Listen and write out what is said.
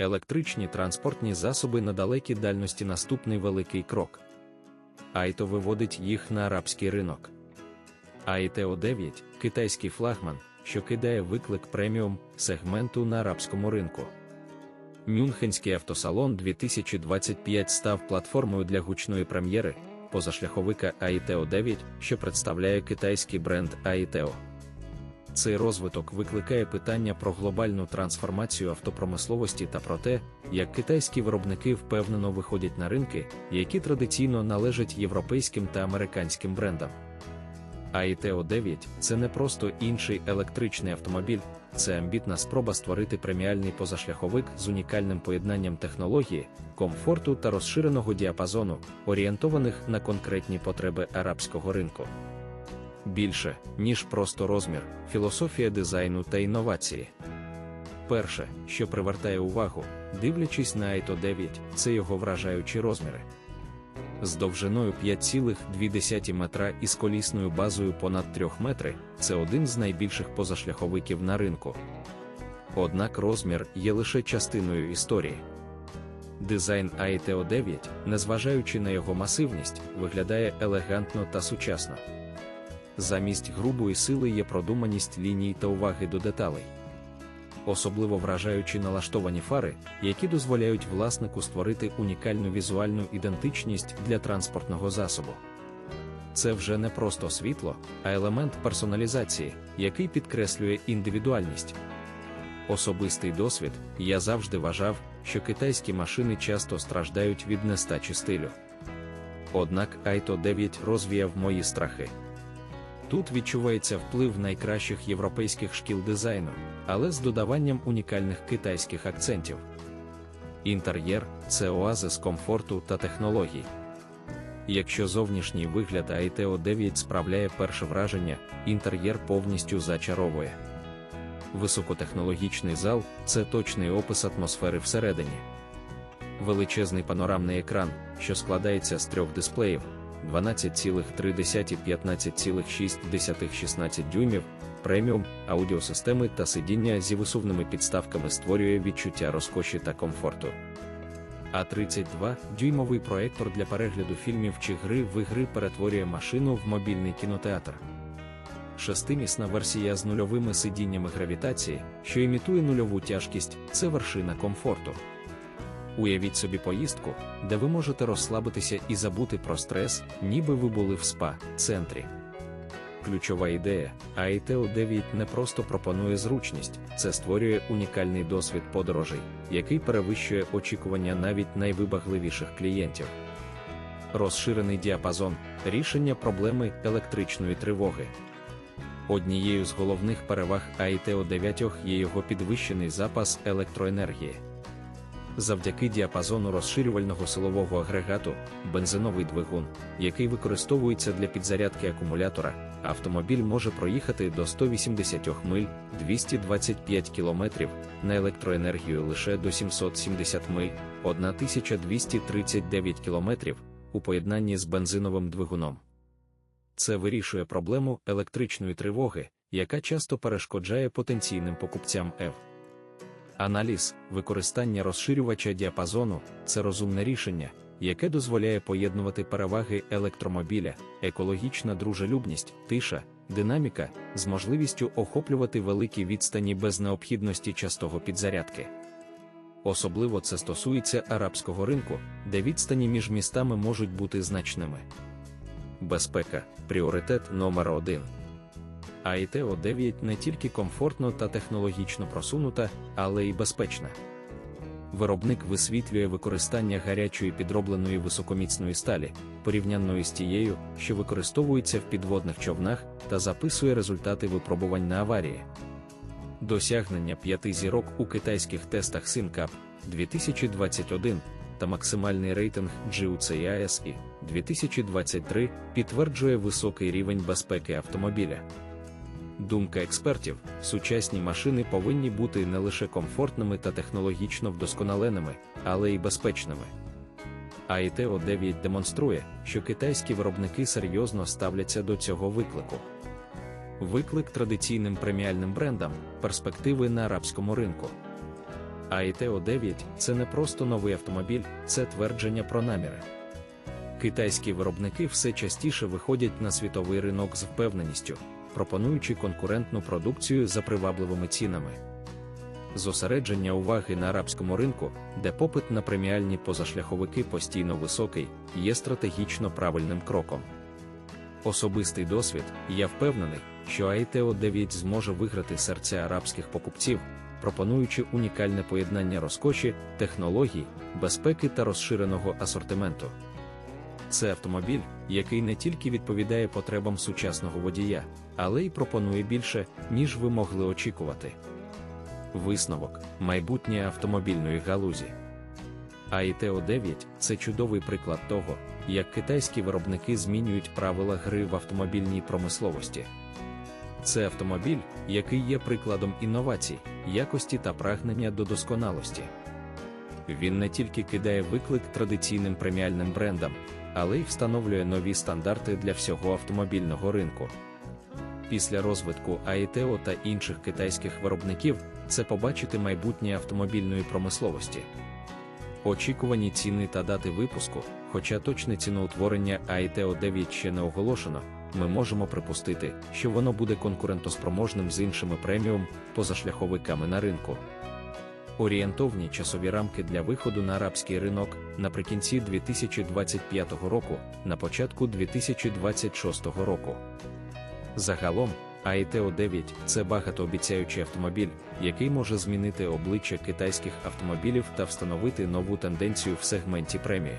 електричні транспортні засоби на далекі дальності наступний великий крок. Айто виводить їх на арабський ринок. АІТО 9 китайський флагман, що кидає виклик преміум сегменту на арабському ринку. Мюнхенський автосалон 2025 став платформою для гучної прем'єри, позашляховика AITO 9, що представляє китайський бренд AITO. Цей розвиток викликає питання про глобальну трансформацію автопромисловості та про те, як китайські виробники впевнено виходять на ринки, які традиційно належать європейським та американським брендам. AITO 9 це не просто інший електричний автомобіль, це амбітна спроба створити преміальний позашляховик з унікальним поєднанням технології, комфорту та розширеного діапазону, орієнтованих на конкретні потреби арабського ринку. Більше, ніж просто розмір, філософія дизайну та інновації. Перше, що привертає увагу, дивлячись на AITO 9, це його вражаючі розміри з довжиною 5,2 метра і з колісною базою понад 3 метри це один з найбільших позашляховиків на ринку. Однак розмір є лише частиною історії. Дизайн AITO 9, незважаючи на його масивність, виглядає елегантно та сучасно. Замість грубої сили є продуманість ліній та уваги до деталей особливо вражаючи налаштовані фари, які дозволяють власнику створити унікальну візуальну ідентичність для транспортного засобу. Це вже не просто світло, а елемент персоналізації, який підкреслює індивідуальність. Особистий досвід я завжди вважав, що китайські машини часто страждають від нестачі стилю. Однак AITO 9 розвіяв мої страхи. Тут відчувається вплив найкращих європейських шкіл дизайну, але з додаванням унікальних китайських акцентів. Інтер'єр це оазис комфорту та технологій. Якщо зовнішній вигляд AITO 9 справляє перше враження, інтер'єр повністю зачаровує. Високотехнологічний зал це точний опис атмосфери всередині. Величезний панорамний екран, що складається з трьох дисплеїв. 12,3 15,6 16 дюймів, преміум, аудіосистеми та сидіння зі висувними підставками створює відчуття розкоші та комфорту. А 32 дюймовий проектор для перегляду фільмів чи гри в ігри перетворює машину в мобільний кінотеатр. Шестимісна версія з нульовими сидіннями гравітації, що імітує нульову тяжкість, це вершина комфорту. Уявіть собі поїздку, де ви можете розслабитися і забути про стрес, ніби ви були в спа центрі. Ключова ідея, AITO 9 не просто пропонує зручність, це створює унікальний досвід подорожей, який перевищує очікування навіть найвибагливіших клієнтів. Розширений діапазон рішення проблеми електричної тривоги. Однією з головних переваг AITO 9 є його підвищений запас електроенергії завдяки діапазону розширювального силового агрегату, бензиновий двигун, який використовується для підзарядки акумулятора, автомобіль може проїхати до 180 миль 225 км на електроенергію лише до 770 миль 1239 км у поєднанні з бензиновим двигуном. Це вирішує проблему електричної тривоги, яка часто перешкоджає потенційним покупцям ЕВ. Аналіз, використання розширювача діапазону це розумне рішення, яке дозволяє поєднувати переваги електромобіля, екологічна дружелюбність, тиша, динаміка з можливістю охоплювати великі відстані без необхідності частого підзарядки. Особливо це стосується арабського ринку, де відстані між містами можуть бути значними. Безпека пріоритет номер один. AITO 9 не тільки комфортно та технологічно просунута, але й безпечна. Виробник висвітлює використання гарячої підробленої високоміцної сталі, порівнянної з тією, що використовується в підводних човнах, та записує результати випробувань на аварії. Досягнення п'яти зірок у китайських тестах SimCap 2021 та максимальний рейтинг GUCISI 2023 підтверджує високий рівень безпеки автомобіля. Думка експертів, сучасні машини повинні бути не лише комфортними та технологічно вдосконаленими, але й безпечними. AITO 9 демонструє, що китайські виробники серйозно ставляться до цього виклику. Виклик традиційним преміальним брендам, перспективи на арабському ринку. AITO 9 це не просто новий автомобіль, це твердження про наміри. Китайські виробники все частіше виходять на світовий ринок з впевненістю, пропонуючи конкурентну продукцію за привабливими цінами. Зосередження уваги на арабському ринку, де попит на преміальні позашляховики постійно високий, є стратегічно правильним кроком. Особистий досвід, я впевнений, що AITO 9 зможе виграти серця арабських покупців, пропонуючи унікальне поєднання розкоші, технологій, безпеки та розширеного асортименту. Це автомобіль, який не тільки відповідає потребам сучасного водія, але й пропонує більше, ніж ви могли очікувати. Висновок майбутнє автомобільної галузі. AITO 9 це чудовий приклад того, як китайські виробники змінюють правила гри в автомобільній промисловості. Це автомобіль, який є прикладом інновацій, якості та прагнення до досконалості. Він не тільки кидає виклик традиційним преміальним брендам, але й встановлює нові стандарти для всього автомобільного ринку. Після розвитку AITO та інших китайських виробників це побачити майбутнє автомобільної промисловості. Очікувані ціни та дати випуску, хоча точне ціноутворення AITO 9 ще не оголошено, ми можемо припустити, що воно буде конкурентоспроможним з іншими преміум позашляховиками на ринку. Орієнтовні часові рамки для виходу на арабський ринок наприкінці 2025 року, на початку 2026 року. Загалом, AITO 9 це багатообіцяючий автомобіль, який може змінити обличчя китайських автомобілів та встановити нову тенденцію в сегменті премії.